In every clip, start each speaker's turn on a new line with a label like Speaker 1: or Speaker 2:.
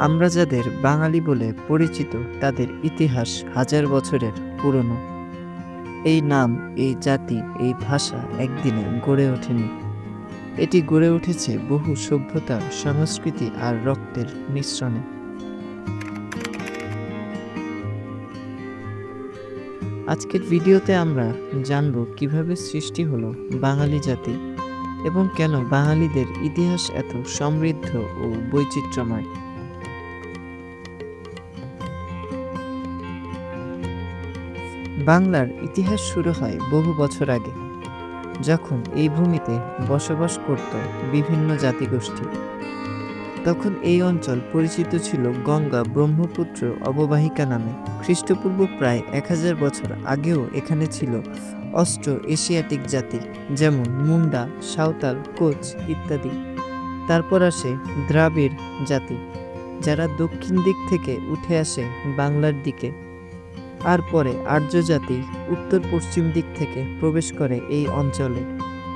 Speaker 1: আমরা যাদের বাঙালি বলে পরিচিত, তাদের ইতিহাস হাজার বছরের পুরনো। এই নাম, এই জাতি, এই ভাষা একদিনে গড়ে ওঠেনি। এটি গড়ে উঠেছে বহু সভ্যতা সংস্কৃতি আর রক্তের মিশ্রণে। আজকের ভিডিওতে আমরা জানব কীভাবে সৃষ্টি হলো বাঙালি জাতি এবং কেন বাঙালিদের ইতিহাস এত সমৃদ্ধ ও বৈচিত্র্যময়। বাংলার ইতিহাস শুরু হয় বহু বছর আগে, যখন এই ভূমিতে বসবাস করত বিভিন্ন জাতিগোষ্ঠী। তখন এই অঞ্চল পরিচিত ছিল গঙ্গা ব্রহ্মপুত্র অববাহিকা নামে। খ্রিস্টপূর্ব প্রায় এক হাজার বছর আগেও এখানে ছিল অস্ট্র এশিয়াটিক জাতি, যেমন মুন্ডা, সাঁওতাল, কোচ ইত্যাদি। তারপর আসে দ্রাবিড় জাতি, যারা দক্ষিণ দিক থেকে উঠে আসে বাংলার দিকে। আর পরে আর্য জাতি উত্তর পশ্চিম দিক থেকে প্রবেশ করে এই অঞ্চলে।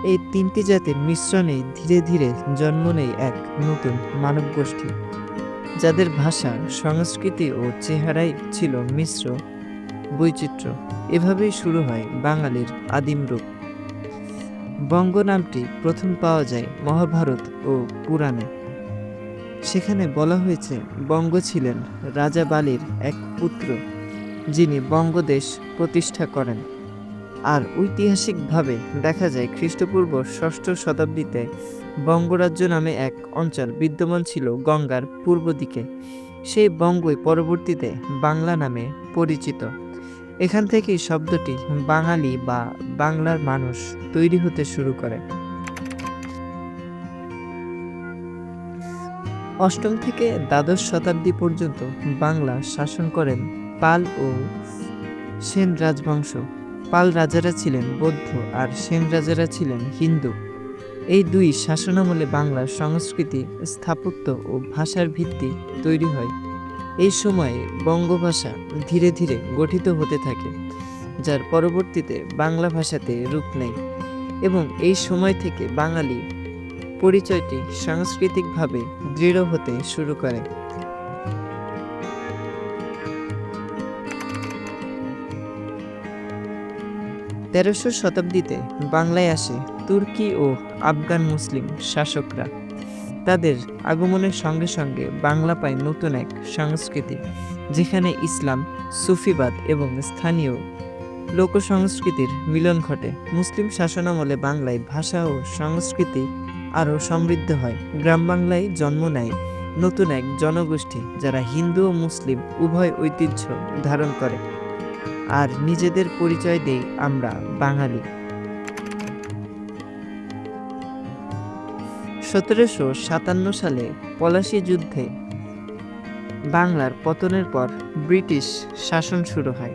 Speaker 1: এই তিনটি জাতির মিশ্রণেই ধীরে ধীরে জন্ম নেয় এক নতুন মানব গোষ্ঠী যাদের ভাষা, সংস্কৃতি ও চেহারাই ছিল মিশ্র বৈচিত্র্য। এভাবেই শুরু হয় বাঙালির আদিম রূপ। বঙ্গ নামটি প্রথম পাওয়া যায় মহাভারত ও পুরাণে। সেখানে বলা হয়েছে, বঙ্গ ছিলেন রাজা বালির এক পুত্র। যিনি বঙ্গদেশ প্রতিষ্ঠা করেন। আর ঐতিহাসিকভাবে দেখা যায় খ্রিস্টপূর্ব ষষ্ঠ শতাব্দীতে বঙ্গরাজ্য নামে এক অঞ্চল বিদ্যমান ছিল গঙ্গার পূর্ব দিকে। সেই বঙ্গই পরবর্তীতে বাংলা নামে পরিচিত। এখান থেকেই শব্দটি বাঙালি বা বাংলার মানুষ তৈরি হতে শুরু করে। অষ্টম থেকে দ্বাদশ শতাব্দী পর্যন্ত বাংলা শাসন করেন পাল ও সেন রাজবংশ। পাল রাজারা ছিলেন বৌদ্ধ আর সেন রাজারা ছিলেন হিন্দু। এই দুই শাসনামলে বাংলার সংস্কৃতি, স্থাপত্য ও ভাষার ভিত্তি তৈরি হয়। এই সময়ে বঙ্গভাষা ধীরে ধীরে গঠিত হতে থাকে, যার পরবর্তীতে বাংলা ভাষাতে রূপ নেয় এবং এই সময় থেকে বাঙালি পরিচয়টি সাংস্কৃতিকভাবে দৃঢ় হতে শুরু করে। তেরোশো শতাব্দীতে বাংলায় আসে তুর্কি ও আফগান মুসলিম শাসকরা। তাদের আগমনের সঙ্গে সঙ্গে বাংলা পায় নতুন এক সংস্কৃতি, যেখানে ইসলাম, সুফিবাদ এবং স্থানীয় লোকসংস্কৃতির মিলন ঘটে। মুসলিম শাসনামলে বাংলায় ভাষা ও সংস্কৃতি আরও সমৃদ্ধ হয়। গ্রাম বাংলায় জন্ম নেয় নতুন এক জনগোষ্ঠী যারা হিন্দু ও মুসলিম উভয় ঐতিহ্য ধারণ করে। আর নিজেদের পরিচয় দেই আমরা বাঙালি। সতেরোশো সাতান্ন সালে পলাশী যুদ্ধে বাংলার পতনের পর ব্রিটিশ শাসন শুরু হয়।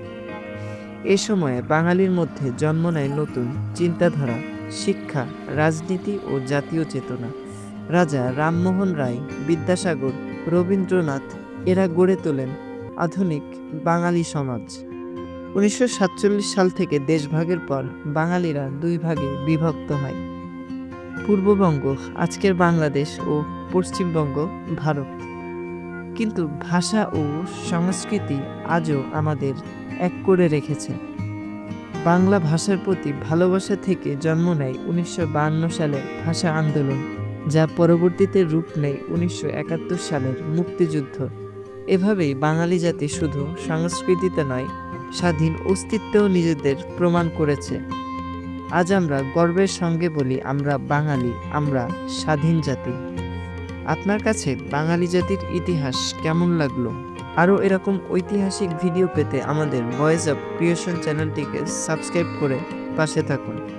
Speaker 1: এ সময়ে বাঙালির মধ্যে জন্ম নেয় নতুন চিন্তাধারা, শিক্ষা, রাজনীতি ও জাতীয় চেতনা। রাজা রামমোহন রায়, বিদ্যাসাগর, রবীন্দ্রনাথ এরা গড়ে তোলেন আধুনিক বাঙালি সমাজ। উনিশশো সাতচল্লিশ সাল থেকে দেশভাগের পর বাঙালিরা দুই ভাগে বিভক্ত হয়। পূর্ববঙ্গ, আজকের বাংলাদেশ ও পশ্চিমবঙ্গ, ভারত। কিন্তু ভাষা ও সংস্কৃতি আজও আমাদের এক করে রেখেছে। বাংলা ভাষার প্রতি ভালোবাসা থেকে জন্ম নেয় উনিশশো সালের ভাষা আন্দোলন, যা পরবর্তীতে রূপ নেয় উনিশশো একাত্তর সালের মুক্তিযুদ্ধ। এভাবেই বাঙালি জাতি শুধু সংস্কৃতিতে নয় স্বাধীন অস্তিত্ব নিজেদের প্রমাণ করেছে। আজ আমরা গর্বের সঙ্গে বলি, আমরা বাঙালি, আমরা স্বাধীন জাতি। আপনার কাছে বাঙালি জাতির ইতিহাস কেমন লাগল? আরও এরকম ঐতিহাসিক ভিডিও পেতে আমাদের ভয়েস অফ ক্রিয়েশন চ্যানেলটিকে সাবস্ক্রাইব করে পাশে থাকুন।